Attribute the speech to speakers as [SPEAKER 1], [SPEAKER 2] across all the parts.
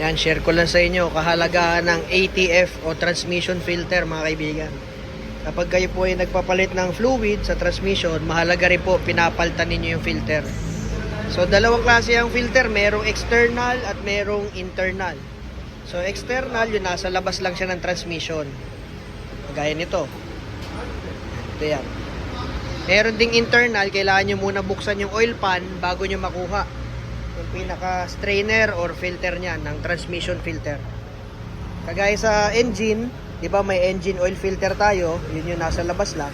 [SPEAKER 1] Yan, share ko lang sa inyo kahalagahan ng ATF o transmission filter mga kaibigan. Kapag kayo po ay nagpapalit ng fluid sa transmission, mahalaga rin po pinapalitan ninyo yung filter. So dalawang klase ang filter, merong external at merong internal. So external, yun nasa labas lang siya ng transmission. Gaya nito. Ito yan. Meron ding internal, kailangan nyo muna buksan yung oil pan bago nyo makuha yung pinaka strainer or filter niya ng transmission filter. Kagaya sa engine, 'di ba may engine oil filter tayo, yun yung nasa labas lang.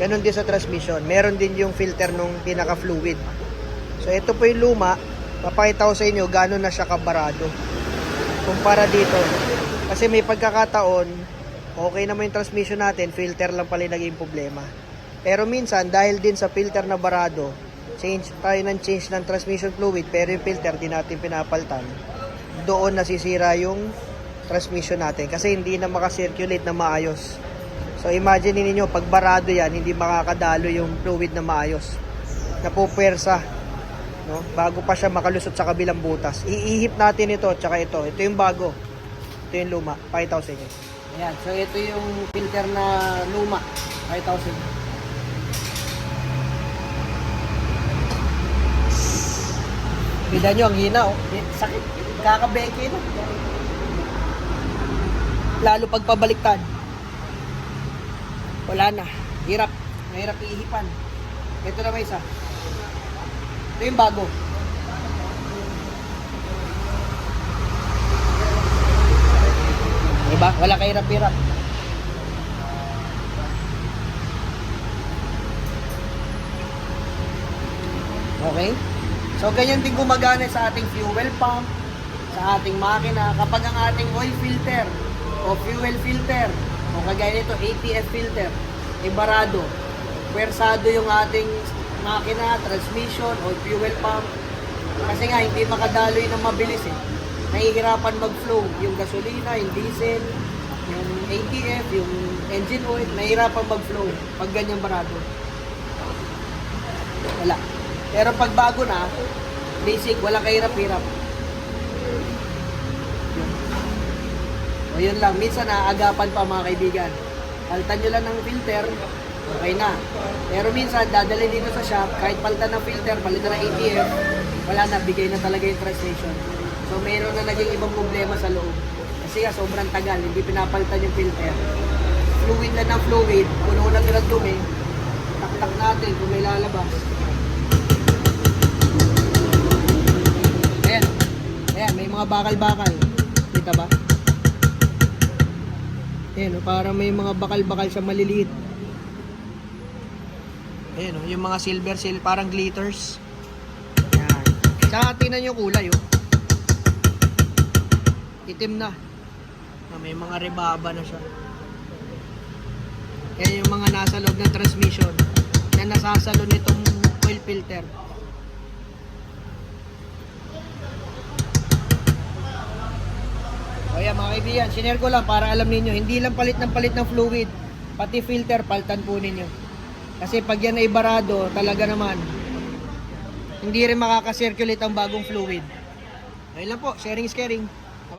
[SPEAKER 1] Ganon din sa transmission. Meron din yung filter nung pinaka fluid. So ito po yung luma, papakita ko sa inyo gano'n na siya kabarado. Kumpara dito. Kasi may pagkakataon, okay naman yung transmission natin, filter lang pala yung naging problema. Pero minsan, dahil din sa filter na barado, change tayo ng change ng transmission fluid pero yung filter di natin pinapaltan. Doon nasisira yung transmission natin kasi hindi na makacirculate na maayos. So imagine niyo pag barado yan hindi makakadalo yung fluid na maayos. Napupwersa no? bago pa siya makalusot sa kabilang butas. Iihip natin ito tsaka ito. Ito yung bago. Ito yung luma. 5,000 yan so ito yung filter na luma. 5,000 Kita nyo, ang hina, oh. Eh, Sakit. Kakabeke, no? Lalo pag pabaliktad. Wala na. Hirap. Mahirap iihipan. Ito na may isa. Ito yung bago. Diba? Wala kahirap-hirap. Okay? So, ganyan din gumagana sa ating fuel pump, sa ating makina, kapag ang ating oil filter o fuel filter o kagaya nito ATF filter, ibarado, pwersado yung ating makina, transmission o fuel pump. Kasi nga, hindi makadaloy ng mabilis eh. Nahihirapan mag-flow yung gasolina, yung diesel, yung ATF, yung engine oil, nahihirapan mag-flow pag ganyan barado. Wala. Pero pag bago na, basic, wala kahirap-hirap. O yun lang, minsan naagapan pa mga kaibigan. Palitan nyo lang ng filter, okay na. Pero minsan, dadalhin dito sa shop, kahit palitan ng filter, palitan ng ATF, wala na, bigay na talaga yung translation. So mayroon na naging ibang problema sa loob. Kasi nga, sobrang tagal, hindi pinapalitan yung filter. Fluid na ng fluid, puno ng dumi, taktak natin kung may lalabas. Bakal-bakal. Kita ba? Ayan, oh, para may mga bakal-bakal sa maliliit. Ayan, oh, yung mga silver seal, parang glitters. Ayan. Tsaka tingnan yung kulay, oh. Itim na. Ah, may mga rebaba na siya. Yan yung mga nasa loob ng transmission na nasasalo nitong oil filter. O yan mga kaibigan, sinare ko lang para alam ninyo, hindi lang palit ng palit ng fluid, pati filter, paltan po ninyo. Kasi pag yan ay barado, talaga naman, hindi rin makakasirculate ang bagong fluid. Ayun lang po, sharing is caring.